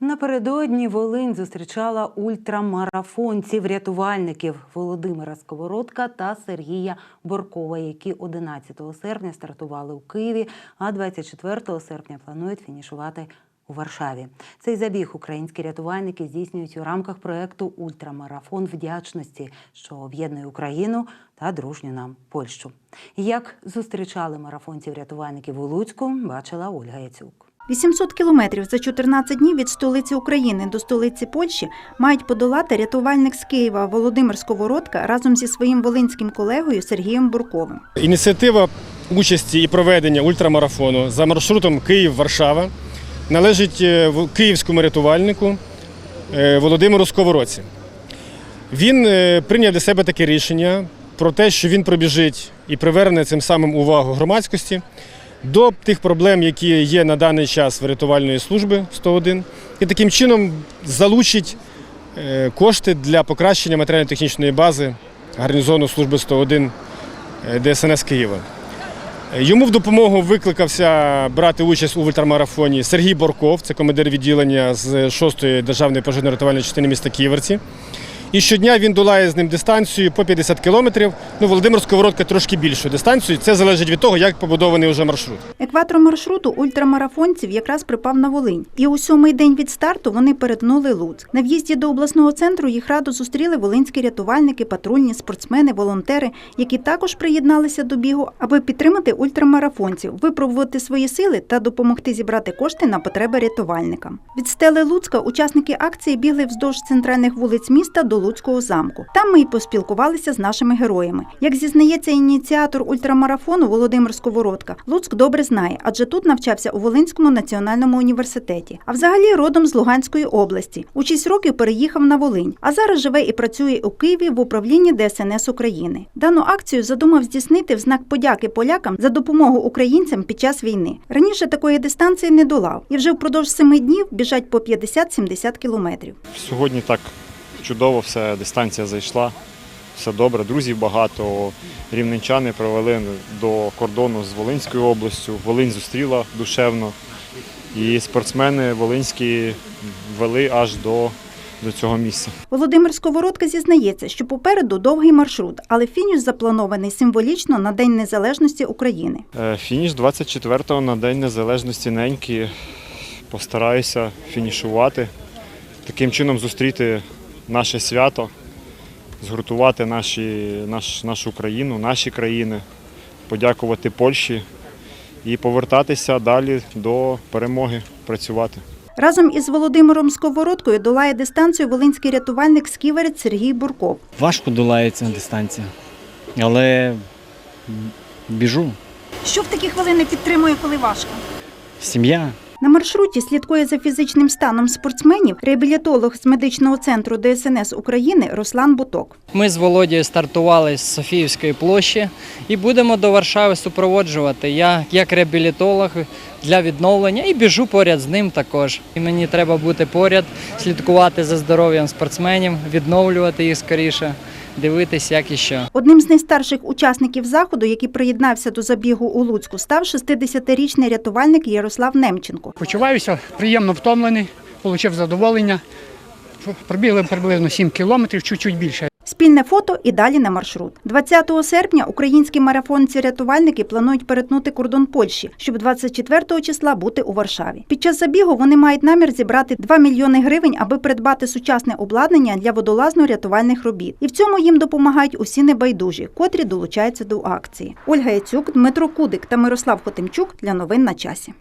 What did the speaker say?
Напередодні Волинь зустрічала ультрамарафонців рятувальників Володимира Сковородка та Сергія Боркова, які 11 серпня стартували у Києві, а 24 серпня планують фінішувати у Варшаві. Цей забіг українські рятувальники здійснюють у рамках проекту Ультрамарафон вдячності, що об'єднує Україну та дружню нам Польщу. Як зустрічали марафонців рятувальників у Луцьку, бачила Ольга Яцюк. 800 кілометрів за 14 днів від столиці України до столиці Польщі мають подолати рятувальник з Києва Володимир Сковородка разом зі своїм волинським колегою Сергієм Бурковим. Ініціатива участі і проведення ультрамарафону за маршрутом Київ-Варшава належить е, київському рятувальнику е, Володимиру Сковородці. Він е, прийняв для себе таке рішення про те, що він пробіжить і приверне цим самим увагу громадськості до тих проблем, які є на даний час в рятувальної служби 101, і таким чином залучить е, кошти для покращення матеріально-технічної бази гарнізону служби 101 е, ДСНС Києва. Е, Йому в допомогу викликався брати участь у ультрамарафоні Сергій Борков, це командир відділення з 6-ї державної пожежно-рятувальної частини міста Ківерці. І щодня він долає з ним дистанцію по 50 кілометрів. Ну, Володимир Сковородка трошки більшу дистанцію. Це залежить від того, як побудований вже маршрут. Екватор маршруту ультрамарафонців якраз припав на Волинь. І у сьомий день від старту вони перетнули Луцьк. На в'їзді до обласного центру їх радо зустріли волинські рятувальники, патрульні, спортсмени, волонтери, які також приєдналися до бігу, аби підтримати ультрамарафонців, випробувати свої сили та допомогти зібрати кошти на потреби рятувальникам. Від стели Луцька учасники акції бігли вздовж центральних вулиць міста до Луцького замку. Там ми й поспілкувалися з нашими героями. Як зізнається ініціатор ультрамарафону Володимир Сковородка, Луцьк добре знає, адже тут навчався у Волинському національному університеті. А взагалі родом з Луганської області. У 6 років переїхав на Волинь, а зараз живе і працює у Києві в управлінні ДСНС України. Дану акцію задумав здійснити в знак подяки полякам за допомогу українцям під час війни. Раніше такої дистанції не долав, і вже впродовж семи днів біжать по 50-70 кілометрів. Сьогодні так чудово, все, дистанція зайшла, все добре, друзів багато. Рівненчани привели до кордону з Волинською областю. Волинь зустріла душевно. І спортсмени волинські вели аж до, до цього місця. Володимир Сковородка зізнається, що попереду довгий маршрут, але фініш запланований символічно на День Незалежності України. Е, Фініш 24-го на День Незалежності неньки. Постараюся фінішувати. Таким чином зустріти наше свято, згуртувати наші, наш, нашу країну, наші країни, подякувати Польщі і повертатися далі до перемоги, працювати. Разом із Володимиром Сковородкою долає дистанцію волинський рятувальник сківерець Сергій Бурков. Важко долається дистанція, але біжу. Що в такі хвилини підтримує, коли важко? Сім'я. На маршруті слідкує за фізичним станом спортсменів реабілітолог з медичного центру ДСНС України Руслан Буток. Ми з Володією стартували з Софіївської площі і будемо до Варшави супроводжувати. Я як реабілітолог для відновлення і біжу поряд з ним також. І мені треба бути поряд, слідкувати за здоров'ям спортсменів, відновлювати їх скоріше, дивитись, як і що. Одним з найстарших учасників заходу, який приєднався до забігу у Луцьку, став 60-річний рятувальник Ярослав Немченко. Почуваюся приємно втомлений, отримав задоволення. Пробігли приблизно 7 кілометрів, чуть-чуть більше. Спільне фото і далі на маршрут. 20 серпня українські марафонці-рятувальники планують перетнути кордон Польщі, щоб 24 числа бути у Варшаві. Під час забігу вони мають намір зібрати 2 мільйони гривень, аби придбати сучасне обладнання для водолазно-рятувальних робіт. І в цьому їм допомагають усі небайдужі, котрі долучаються до акції. Ольга Яцюк, Дмитро Кудик та Мирослав Хотимчук для новин на часі.